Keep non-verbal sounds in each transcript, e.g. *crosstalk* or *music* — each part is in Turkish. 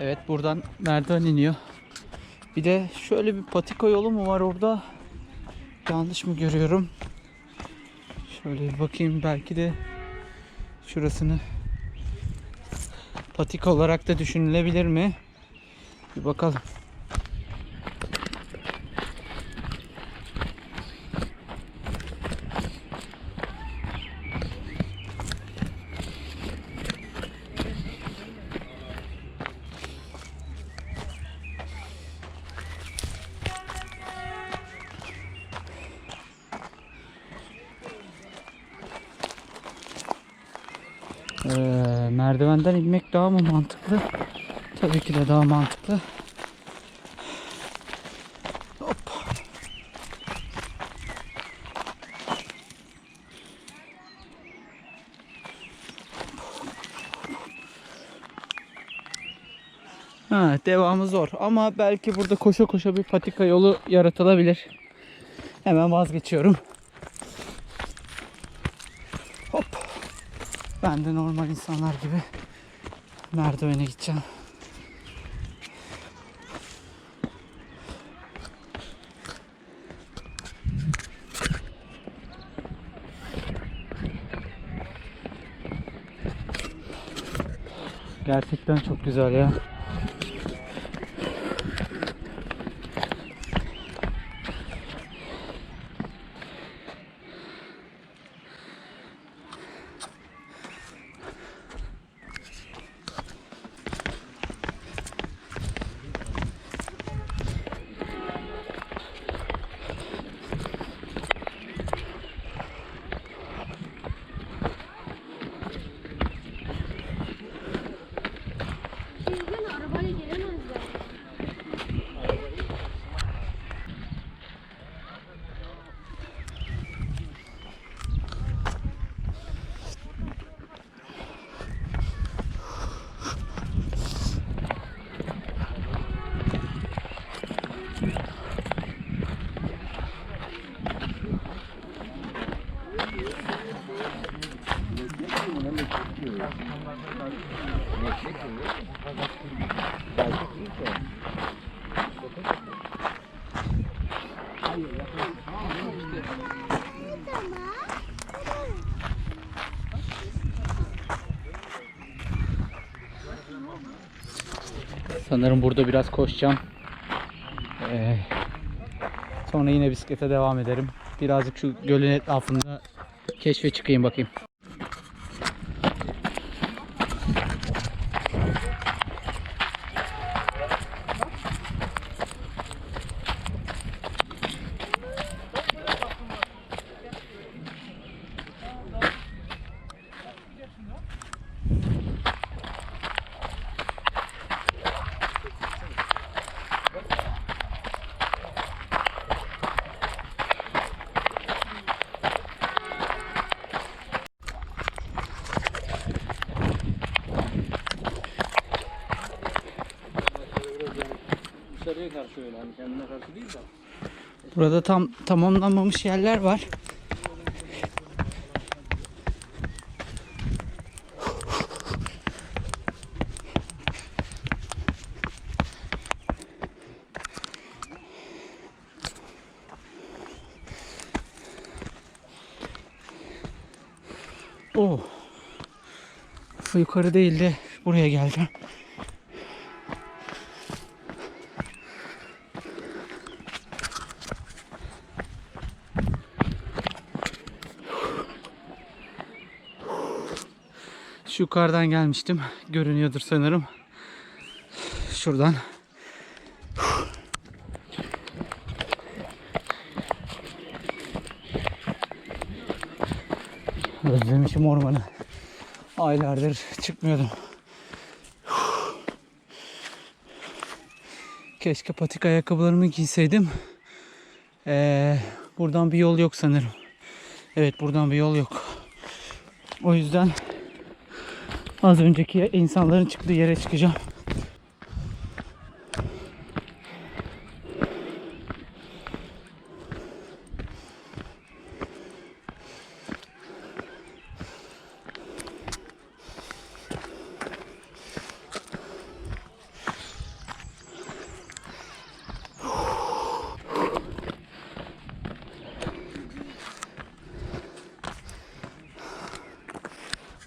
Evet buradan merdiven iniyor. Bir de şöyle bir patika yolu mu var orada? Yanlış mı görüyorum? Şöyle bir bakayım belki de şurasını patika olarak da düşünülebilir mi? Bir bakalım. Ee, merdivenden inmek daha mı mantıklı? Tabii ki de daha mantıklı. Hop. Ha, devamı zor ama belki burada koşa koşa bir patika yolu yaratılabilir. Hemen vazgeçiyorum. Hop. Ben de normal insanlar gibi merdivene gideceğim. Gerçekten çok güzel ya. Sanırım burada biraz koşacağım. Ee, sonra yine bisiklete devam ederim. Birazcık şu gölün etrafında keşfe çıkayım bakayım. Karşı değil de. Burada tam tamamlanmamış yerler var. Oh. Yukarı değil de buraya geleceğim. yukarıdan gelmiştim. Görünüyordur sanırım. Şuradan. Özlemişim ormanı. Aylardır çıkmıyordum. Keşke patik ayakkabılarımı giyseydim. Ee, buradan bir yol yok sanırım. Evet buradan bir yol yok. O yüzden az önceki insanların çıktığı yere çıkacağım.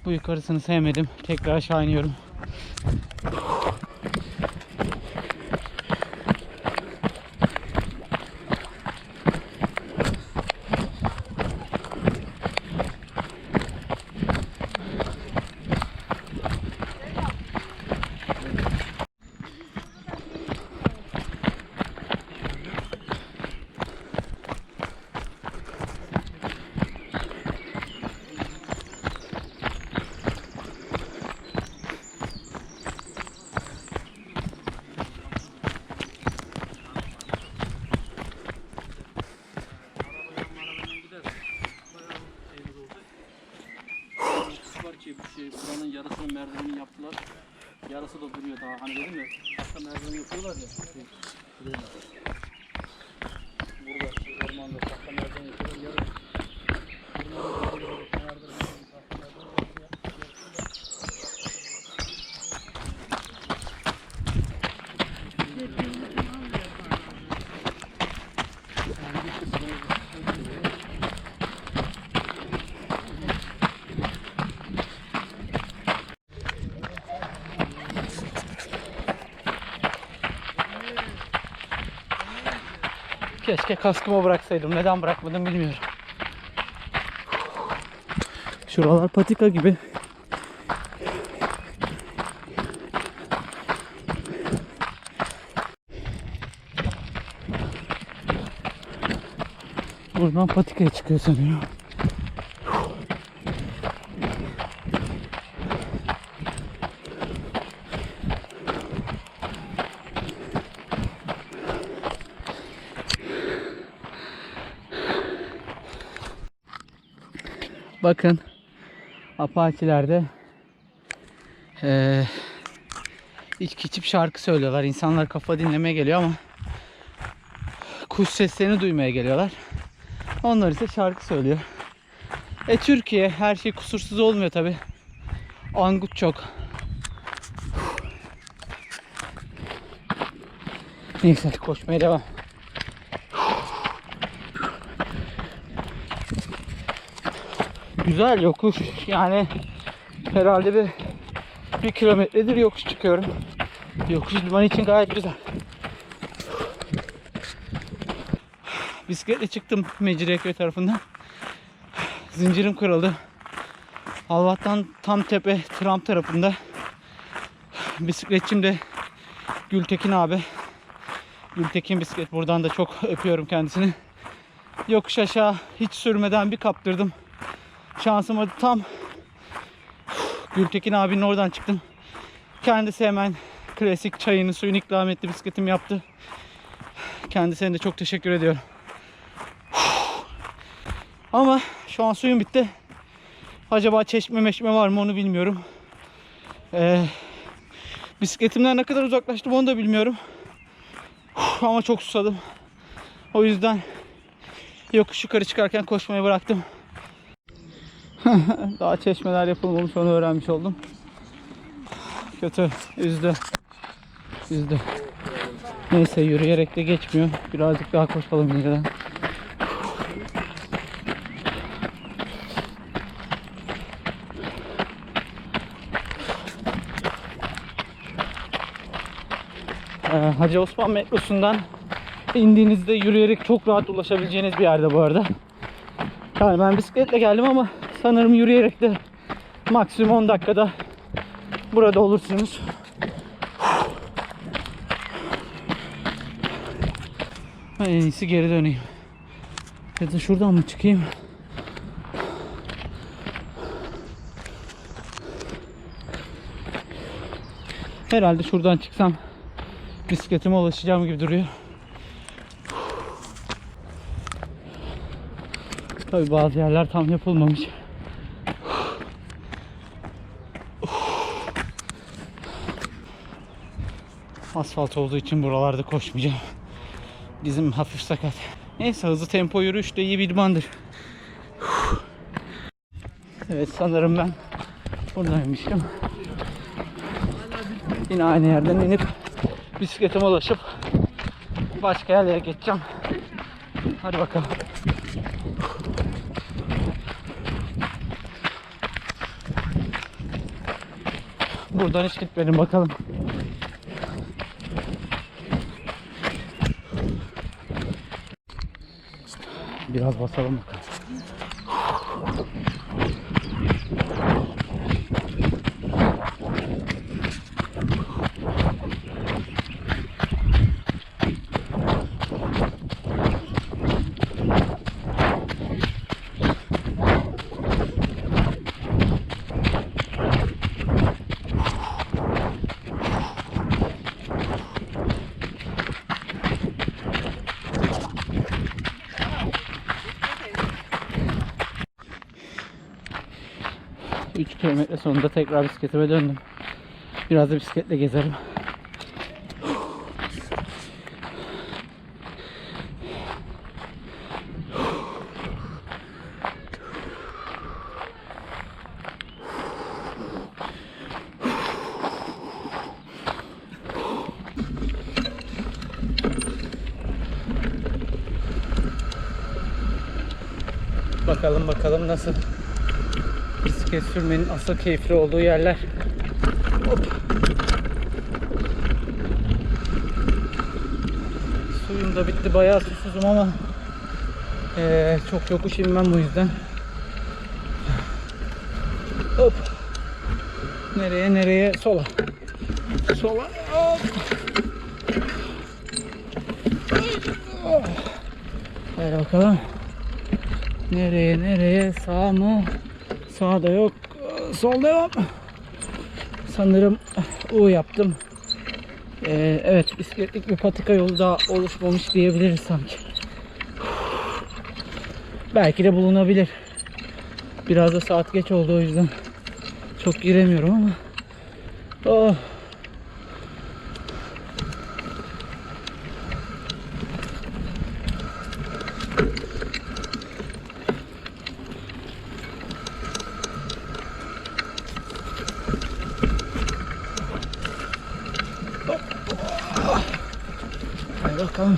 Bu yukarısını sevmedim. Tekrar aşağı iniyorum. Yarısının merdivenini yaptılar. Yarısı da duruyor daha. Hani dedim ya hasta merdiven yapıyorlar ya. Burada ormanda tahta merdiven yapıyorlar. Yarın Keşke kaskımı bıraksaydım. Neden bırakmadım bilmiyorum. Şuralar patika gibi. Buradan patikaya çıkıyor sanıyorum. Bakın Apache'lerde eee içki içip şarkı söylüyorlar. İnsanlar kafa dinlemeye geliyor ama kuş seslerini duymaya geliyorlar. Onlar ise şarkı söylüyor. E Türkiye her şey kusursuz olmuyor tabi. Angut çok. Neyse koşmaya devam. Güzel yokuş yani herhalde bir bir kilometredir yokuş çıkıyorum. Yokuş liman için gayet güzel. Bisikletle çıktım Mecidiyeköy tarafından. Zincirim kırıldı. Allah'tan tam tepe Trump tarafında. Bisikletçim de Gültekin abi. Gültekin bisiklet buradan da çok öpüyorum kendisini. Yokuş aşağı hiç sürmeden bir kaptırdım. Şansıma tam Gültekin abinin oradan çıktım. Kendisi hemen klasik çayını suyunu ikram etti bisikletimi yaptı. Kendisine de çok teşekkür ediyorum. Ama şu an suyum bitti. Acaba çeşme meşme var mı onu bilmiyorum. Ee, bisikletimden ne kadar uzaklaştım onu da bilmiyorum. Ama çok susadım. O yüzden yokuş yukarı çıkarken koşmayı bıraktım. *laughs* Daha çeşmeler yapılmamış onu öğrenmiş oldum. Kötü, üzdü. Üzdü. Neyse yürüyerek de geçmiyor. Birazcık daha koşalım inceden. Ee, Hacı Osman metrosundan indiğinizde yürüyerek çok rahat ulaşabileceğiniz bir yerde bu arada. Yani ben bisikletle geldim ama sanırım yürüyerek de maksimum 10 dakikada burada olursunuz. Ben en iyisi geri döneyim. Ya da şuradan mı çıkayım? Herhalde şuradan çıksam bisikletime ulaşacağım gibi duruyor. Tabi bazı yerler tam yapılmamış. Asfalt olduğu için buralarda koşmayacağım. Dizim hafif sakat. Neyse hızlı tempo yürüyüş de iyi bir idmandır. Evet sanırım ben buradaymışım. Yine aynı yerden inip bisikletime ulaşıp başka yerlere geçeceğim. Hadi bakalım. Buradan hiç gitmedim bakalım. Biraz basalım bakalım. Kilometre sonunda tekrar bisikletime döndüm. Biraz da bisikletle gezerim. Bakalım bakalım nasıl bisiklet sürmenin asıl keyifli olduğu yerler. Hop. Suyum da bitti bayağı susuzum ama eee, çok yokuş inmem bu yüzden. Hop. Nereye nereye sola. Sola. Hop. Hadi bakalım. Nereye nereye sağ mı? Sağda yok. Sol devam. Sanırım U yaptım. Ee, evet bisikletlik bir patika yolu daha oluşmamış diyebiliriz sanki. Belki de bulunabilir. Biraz da saat geç oldu o yüzden çok giremiyorum ama. Oh. Hadi bakalım.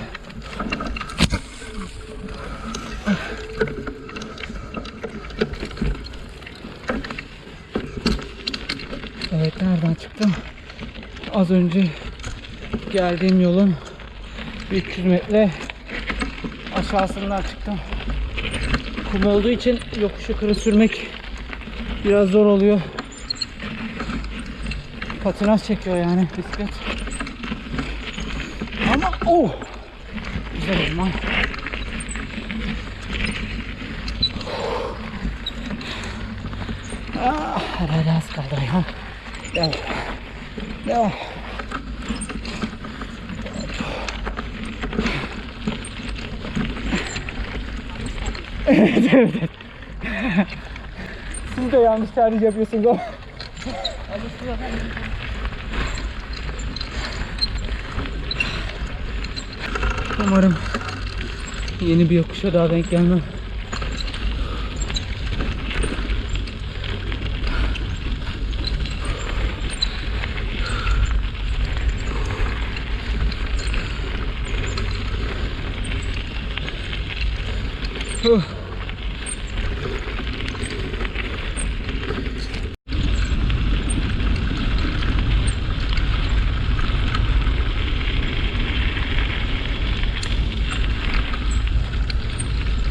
Evet nereden çıktım? Az önce geldiğim yolun 300 metre aşağısından çıktım. Kum olduğu için yokuşu yukarı sürmek biraz zor oluyor. Patinaj çekiyor yani bisiklet. Ama oh! Güzel olma. Ah, herhalde az kaldı ya. Devam. Devam. evet, evet, evet. Siz de yanlış tercih yapıyorsunuz ama. Umarım yeni bir yokuşa daha denk gelmem.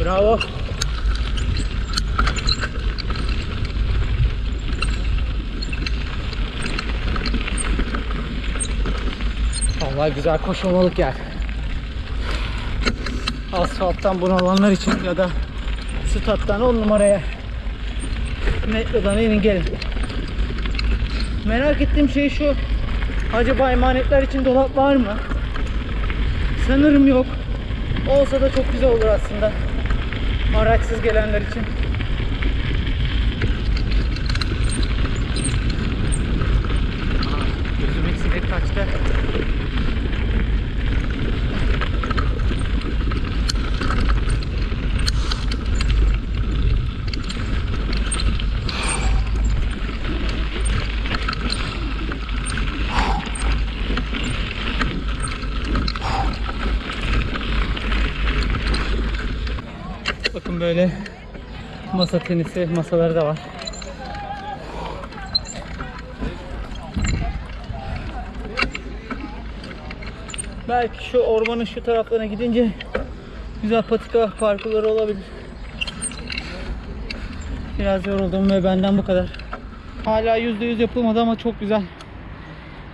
Bravo. Vallahi güzel koşulmalık yer. Asfalttan bunalanlar için ya da stat'tan 10 numaraya metrodan inin gelin. Merak ettiğim şey şu. Acaba emanetler için dolap var mı? Sanırım yok. Olsa da çok güzel olur aslında. Araçsız gelenler için. Gözüme sinek kaçtı. Bakın böyle masa tenisi masaları da var. Belki şu ormanın şu taraflarına gidince güzel patika parkurları olabilir. Biraz yoruldum ve benden bu kadar. Hala %100 yapılmadı ama çok güzel.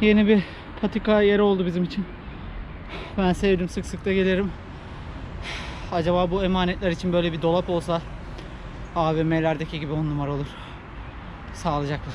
Yeni bir patika yeri oldu bizim için. Ben sevdim sık sık da gelirim. Acaba bu emanetler için böyle bir dolap olsa AVM'lerdeki gibi on numara olur. Sağlıcakla.